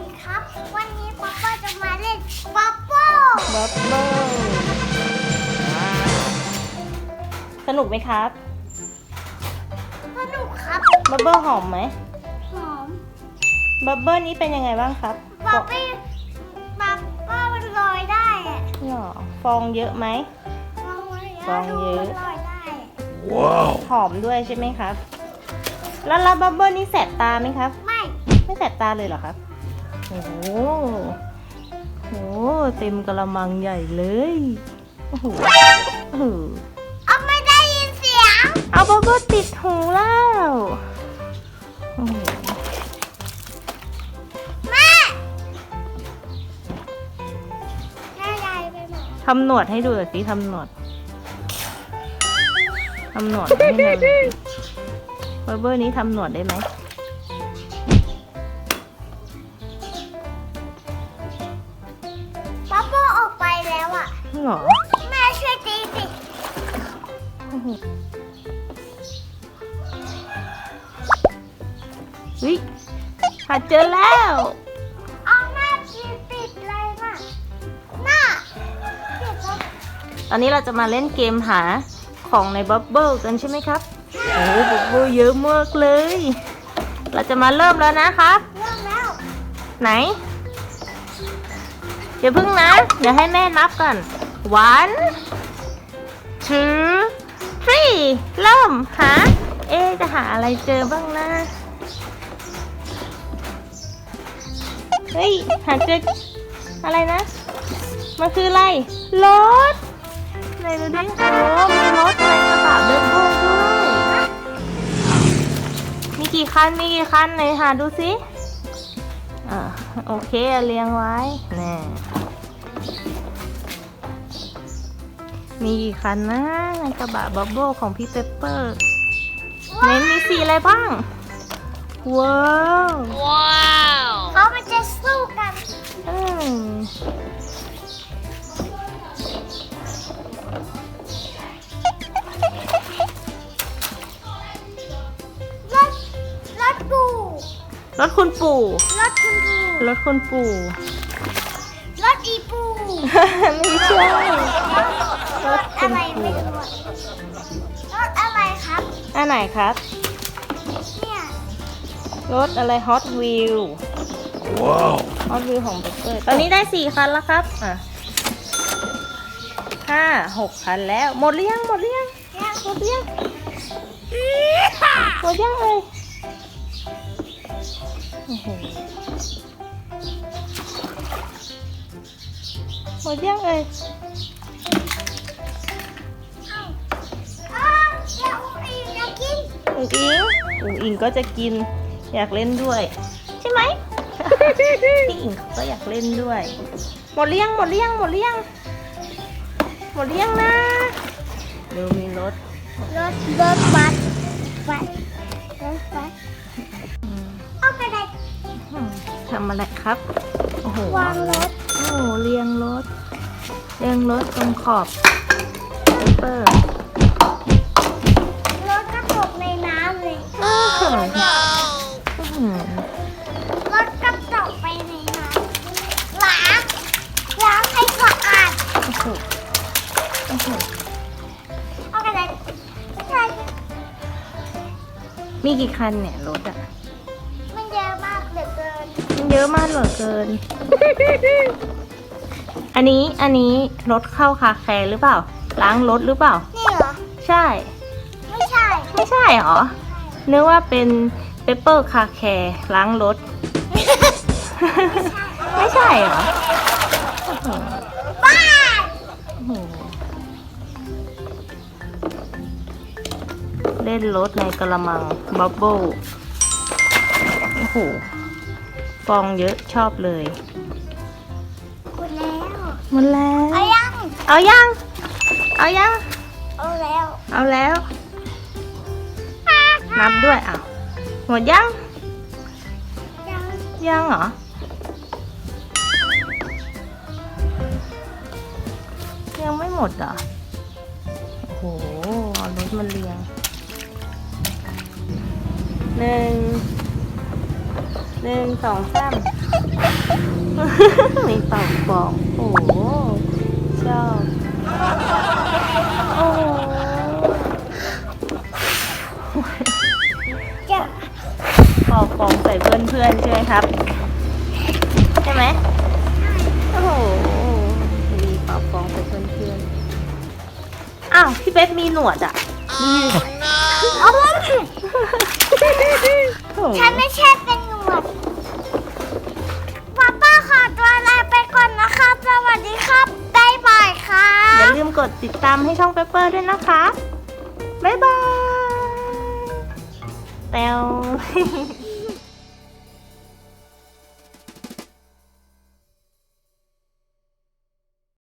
ีครับ วันนี้ป๊อปป้าจะมาเล่นป๊อปป้าบับเบิ้ลสนุกไหมครับ สนุกครับบับเบิ้ลหอมไหม หอมบับเบิ้ลนี้เป็นยังไงบ้างครับป๊อปปี้ป๊อปป้ามัลอยได้อะหรอฟองเยอะไหมฟองเยอะว้อะหอมด้วยใช่ไหมครับ แล้วแล้วบับเบิ้ลนี้แสบตาไหมครับ ไม่ ไม่แสบตาเลยเหรอครับ โอ้โหโอ้โหเต็มกระมังใหญ่เลย โอ้โหโอ้โหเอาไม่ได้ยินเสียง เอาบับเบิ้ลติดหูแล้วโอ้โหแม่หน้าใหญ่ไปหมดทำหนวดให้ดูหน่อยสิทำหนวดทำหนวดให้หน่อยบับเบิ้ลนี้ทำหนวดได้ไหม อะหรอ แม่ช่วยตีสิโอ้โหวิหาเจอแล้ว เอาหน้าปิดปิดเลยน่ะหน้าปิดแล้วตอนนี้เราจะมาเล่นเกมหาของในบับเบิ้ลกันใช่ไหมครับ โอ้บับเบิ้ลเยอะมากเลย เราจะมาเริ่มแล้วนะครับ เริ่มแล้วไหนอย่าพึ่งนะ เดี๋ยวให้แม่นับก่อน one two three เริ่มหา เอะจะหาอะไรเจอบ้างนะ เฮ้ย หาเจออะไรนะ มันคืออะไร รถไหนดูดิโอ้มีรถในกระบะเบลโบด้วยมีกี่คัน มีกี่คันไหนหาดูสิอ่าโอเค เรียงไว้แน่ มีกี่คันนะในกระบะบับเบิ้ลของพี่เปปเปอร์เน้นมีสีอะไรบ้าง ว้าวเขามันจะสู้กันอืมรถรถกูรถคุณปู่ รถคุณกูรถคุณปู่ รถอีปูไม่ใช่ รถอะไรไม่รู้อะรถอะไรครับ อันไหนครับ เนี่ยรถอะไรฮอตวิวว้าวฮอตวิวของเบเกอร์ตอนนี้ได้สี่คันแล้วครับ อะห้าหกคันแล้ว หมดหรือยังหมดหรือยังเนี่ยหมดหรือยังหมดยังเลยโอ้โหหมดยังเลย อุ๋งอิงอุ๋งอิงก็จะกินอยากเล่นด้วย ใช่ไหม พี่อิงเขาก็อยากเล่นด้วย หมดหรือยังหมดหรือยังหมดหรือยังหมดหรือยังนะดูมีรถรถรถบัสบัสรถบัสอืมเอากระดาษอืมทำอะไรครับโอ้โหวางรถโอ้โหเรียงรถเรียงรถตรงขอบเปเปอร์ร อื้อหืออื้อหือรถกระตกไปในน้ำล้างล้างให้สะอาดโอ้โหโอ้โหเอากระดาษใช่มีกี่คันเนี่ยรถอะ มันเยอะมากเหลือเกินมันเยอะมากเหลือเกิน อันนี้อันนี้รถเข้าคาแคร์หรือเปล่า ล้างรถหรือเปล่า นี่เหรอ ใช่ ไม่ใช่ ไม่ใช่เหรอ นึกว่าเป็นเปเปอร์คาแคร์ล้างรถ ไม่ใช่เหรอโอ้โหบ้านโอ้โหเล่นรถในกระมัง บับเบิ้ลโอ้โหฟองเยอะชอบเลยคุณแล้วหมันแล้ว เอายัง เอายัง เอายัง เอาแล้ว เอาแล้ว นับด้วยอะหมดยัง ยังเหรอ ยังไม่หมดเหรอ โอ้โหเอารถมาเรียงหนึ่งหนึ่งสองสามมีเป่าฟองโอ้ ครับ ใช่ไหมโอ้โหมีเป่าฟองใส่เพื่อนๆอ้าว พี่เบสมีหนวดอะนี่เอาไว้โอ้โหฉันไม่ใช่เป็นหนวดป้าป้าขอตัวลาไปก่อนนะครับ สวัสดีครับบ๊ายบายครัอย่าบลืมกดติดตามให้ช่องเปเปอร์ด้วยนะคะบ๊ายบายแต้ว